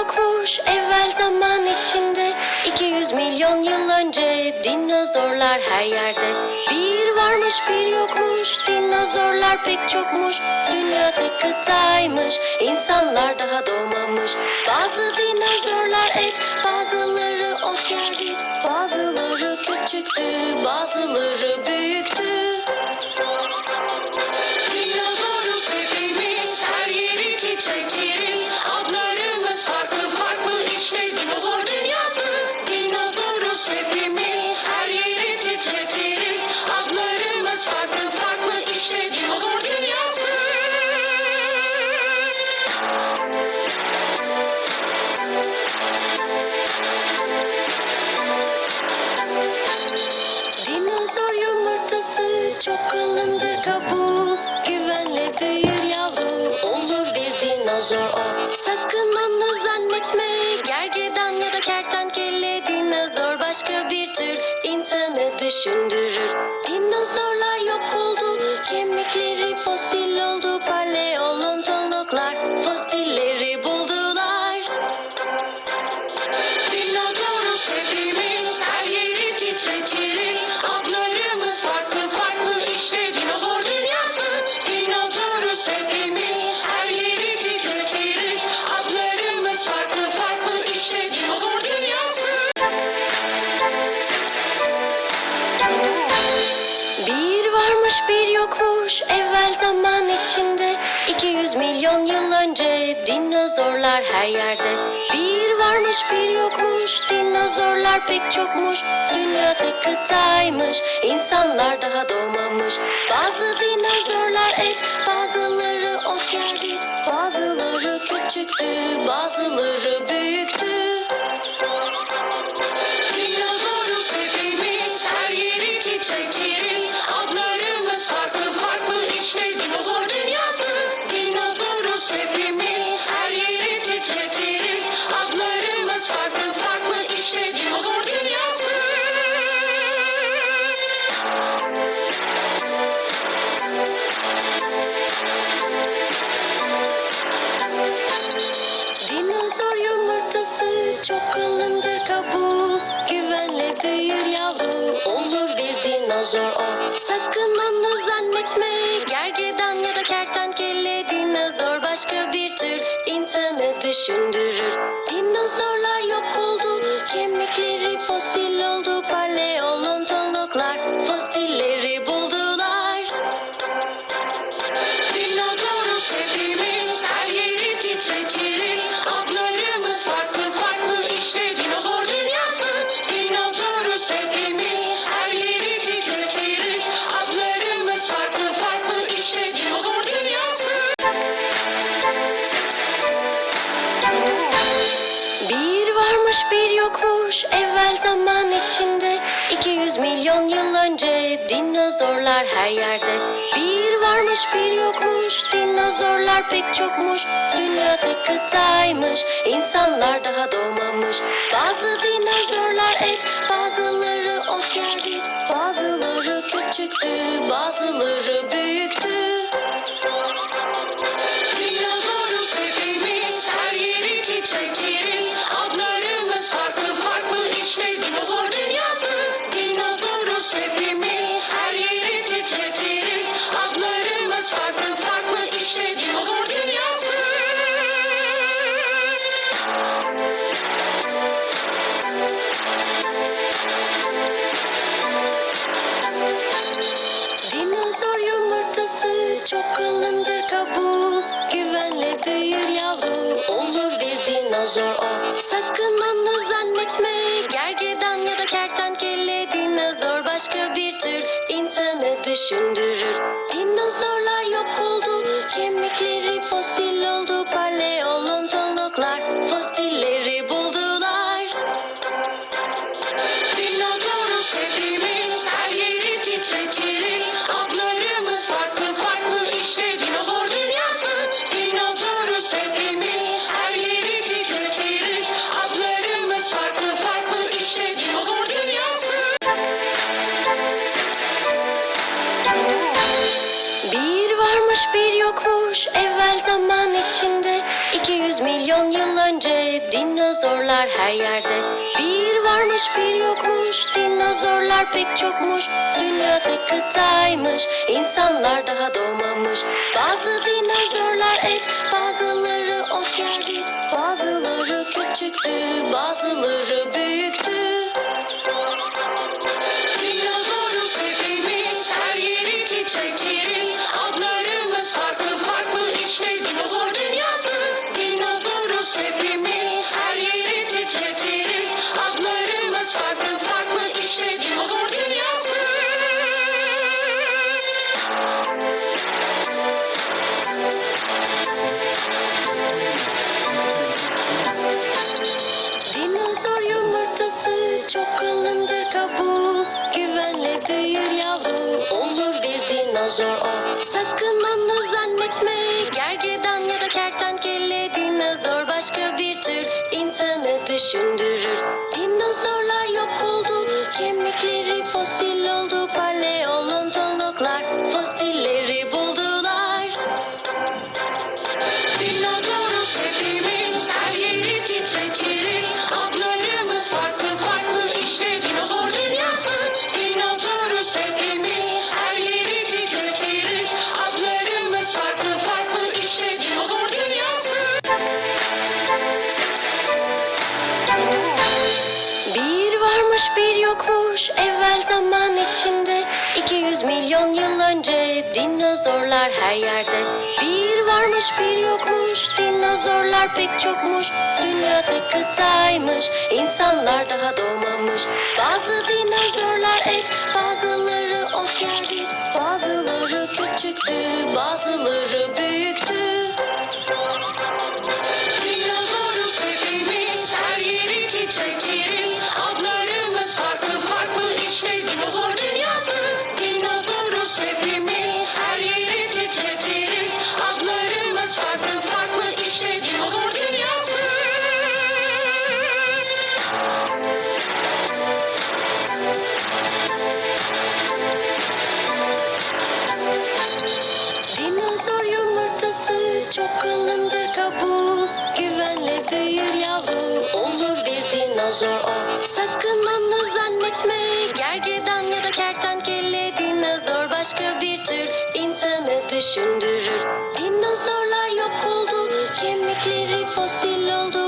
yokmuş evvel zaman içinde. 200 milyon yıl önce dinozorlar her yerde. Bir varmış bir yokmuş dinozorlar pek çokmuş. Dünya tek kıtaymış insanlar daha doğmamış. Bazı dinozorlar et bazıları ot yerdi. Bazıları küçüktü bazıları büyüktü dinozor o. Sakın onu zannetme. Gergedan ya da kertenkele Dinozor başka bir tür insanı düşündürür. Dinozorlar yok oldu kemikleri fosil oldu Paleontologlar içinde. 200 milyon yıl önce dinozorlar her yerde. Bir varmış bir yokmuş dinozorlar pek çokmuş. Dünya tek kıtaymış insanlar daha doğmamış. Bazı dinozorlar et bazıları ot yerdi. Bazıları küçüktü bazıları çok kalındır kabuğu Güvenle büyür yavru. Olur bir dinozor o. Sakın onu zannetme. Gergedan ya da kertenkele Dinozor. Başka bir tür insanı düşündürür. Dinozorlar Bir varmış bir yokmuş evvel zaman içinde. 200 milyon yıl önce dinozorlar her yerde. Bir varmış bir yokmuş dinozorlar pek çokmuş. Dünya tek kıtaymış insanlar daha doğmamış. Bazı dinozorlar et bazıları ot yerdi Bazıları küçüktü bazıları büyüktü hasretiz farklı farklı. İşte dinozor dünyası. Dinozoruz hepimiz her yeri titretiriz Adlarımız farklı farklı. İşte dinozor dünyası. Bir varmış bir yokmuş. Evvel zaman içinde 200 milyon yıllar dinozorlar her yerde. Bir varmış bir yokmuş. Dinozorlar pek çokmuş. Dünya tek kıtaymış insanlar daha doğmamış. Bazı dinozorlar et bazıları ot yerdi. Bazıları küçüktü bazıları büyüktü bir dinozor önce dinozorlar her yerde. Bir varmış bir yokmuş dinozorlar pek çokmuş. Dünya kıtaymış insanlar daha doğmamış. Bazı dinozorlar et bazıları ot yerdi. Bazıları küçüktü bazıları dinozor o Sakın onu zannetme. Gergedan ya da kertenkele Dinozor başka bir tür insanı düşündürür. Dinozorlar yok oldu kemikleri fosil oldu